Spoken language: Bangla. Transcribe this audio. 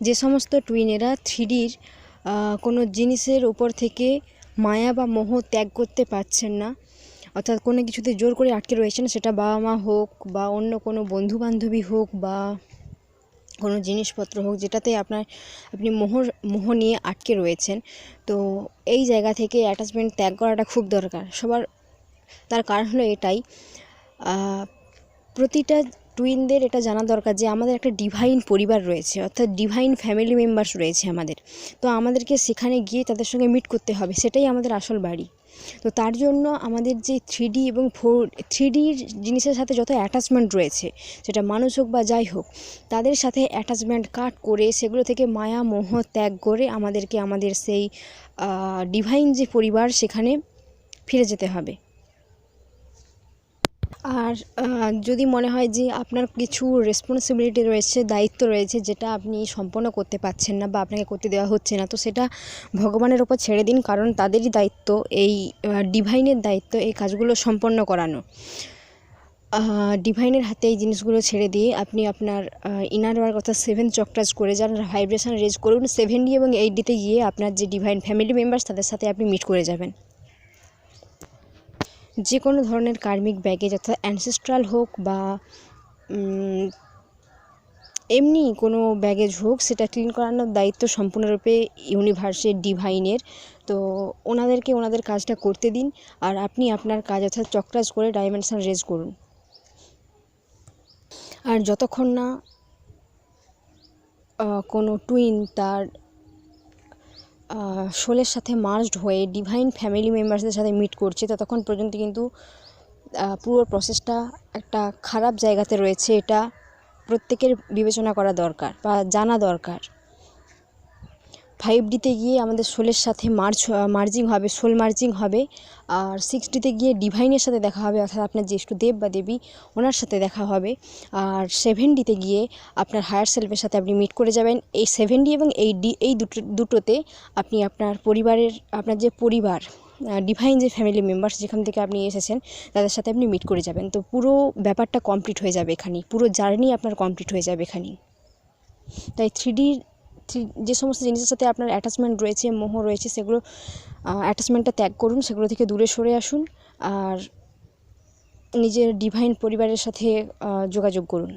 যে সমস্ত টুইনেরা থ্রিডির কোনো জিনিসের উপর থেকে মায়া বা মোহ ত্যাগ করতে পারছেন না। অর্থাৎ কোনো কিছুতে জোর করে আটকে রয়েছেন, সেটা বাবা মা হোক বা অন্য কোনো বন্ধু বান্ধবী হোক বা কোনো জিনিসপত্র হোক, যেটাতে আপনার, আপনি মোহর, মোহ নিয়ে আটকে রয়েছেন। তো এই জায়গা থেকে অ্যাটাচমেন্ট ত্যাগ করাটা খুব দরকার। সবার, তার কারণ হলো এটাই। প্রতিটা টুইনদের এটা জানা দরকার যে আমাদের একটা ডিভাইন পরিবার রয়েছে, অর্থাৎ ডিভাইন ফ্যামিলি মেম্বার্স রয়েছে আমাদের। তো আমাদেরকে সেখানে গিয়ে তাদের সঙ্গে মিট করতে হবে, সেটাই আমাদের আসল বাড়ি। তো তার জন্য আমাদের যে থ্রি এবং ফোর থ্রি জিনিসের সাথে যত অ্যাটাচমেন্ট রয়েছে, সেটা মানুষ হোক বা যাই হোক, তাদের সাথে অ্যাটাচমেন্ট কাট করে সেগুলো থেকে মায়া, মোহ ত্যাগ করে আমাদেরকে আমাদের সেই ডিভাইন যে পরিবার, সেখানে ফিরে যেতে হবে। আর যদি মনে হয় যে আপনার কিছু রেসপন্সিবিলিটি রয়েছে, দায়িত্ব রয়েছে যেটা আপনি সম্পন্ন করতে পারছেন না বা আপনাকে করতে দেওয়া হচ্ছে না, তো সেটা ভগবানের ওপর ছেড়ে দিন কারণ তাদেরই দায়িত্ব এই ডিভাইনের দায়িত্ব এই কাজগুলো সম্পন্ন করানো। ডিভাইনের হাতে এই জিনিসগুলো ছেড়ে দিয়ে আপনি আপনার ইনার ওয়ার্ক অর্থাৎ সেভেন চক্রাস করে যান ভাইব্রেশন রেজ করুন সেভেন ডি এবং এইট ডিতে গিয়ে আপনার যে ডিভাইন ফ্যামিলি মেম্বার্স তাদের সাথে আপনি মিট করে যাবেন। যে কোনো ধরনের কার্মিক ব্যাগেজ, অর্থাৎ অ্যানসেস্ট্রাল হোক বা এমনি কোনো ব্যাগেজ হোক, সেটা ক্লিন করানোর দায়িত্ব সম্পূর্ণরূপে ইউনিভার্সের ডিভাইনের তো ওনাদেরকে ওনাদের কাজটা করতে দিন, আর আপনি আপনার কাজ, অর্থাৎ চক্রাস করে ডাইমেনশন রেজ করুন। আর যতক্ষণ না কোনো টুইন তার শোলের সাথে মার্জড হয়ে ডিভাইন ফ্যামিলি মেম্বার্সদের সাথে মিট করছে, ততক্ষণ পর্যন্ত কিন্তু পুরো প্রসেসটা একটা খারাপ জায়গাতে রয়েছে। এটা প্রত্যেকের বিবেচনা করা দরকার বা জানা দরকার। ফাইভ ডিতে গিয়ে আমাদের সোলের সাথে মার্চ মার্জিং হবে, সোল মার্জিং হবে, আর সিক্স ডিতে গিয়ে ডিভাইনের সাথে দেখা হবে, অর্থাৎ আপনার একটু দেব বা দেবী, ওনার সাথে দেখা হবে। আর সেভেন ডিতে গিয়ে আপনার হায়ার সেলফের সাথে আপনি মিট করে যাবেন। এই সেভেন ডি এবং এই ডি এই দুটো, দুটোতে আপনি আপনার পরিবারের, আপনার যে পরিবার ডিভাইন যে ফ্যামিলি মেম্বার্স যেখান থেকে আপনি এসেছেন, তাদের সাথে আপনি মিট করে যাবেন। তো পুরো ব্যাপারটা কমপ্লিট হয়ে যাবে এখানেই, পুরো জার্নি আপনার কমপ্লিট হয়ে যাবে এখানেই। তাই থ্রি ডি যে সমস্ত জিনিসের সাথে আপনার অ্যাটাচমেন্ট রয়েছে, মোহ রয়েছে, সেগুলো অ্যাটাচমেন্টটা ত্যাগ করুন, সেগুলো থেকে দূরে সরে আসুন, আর নিজের ডিভাইন পরিবারের সাথে যোগাযোগ করুন।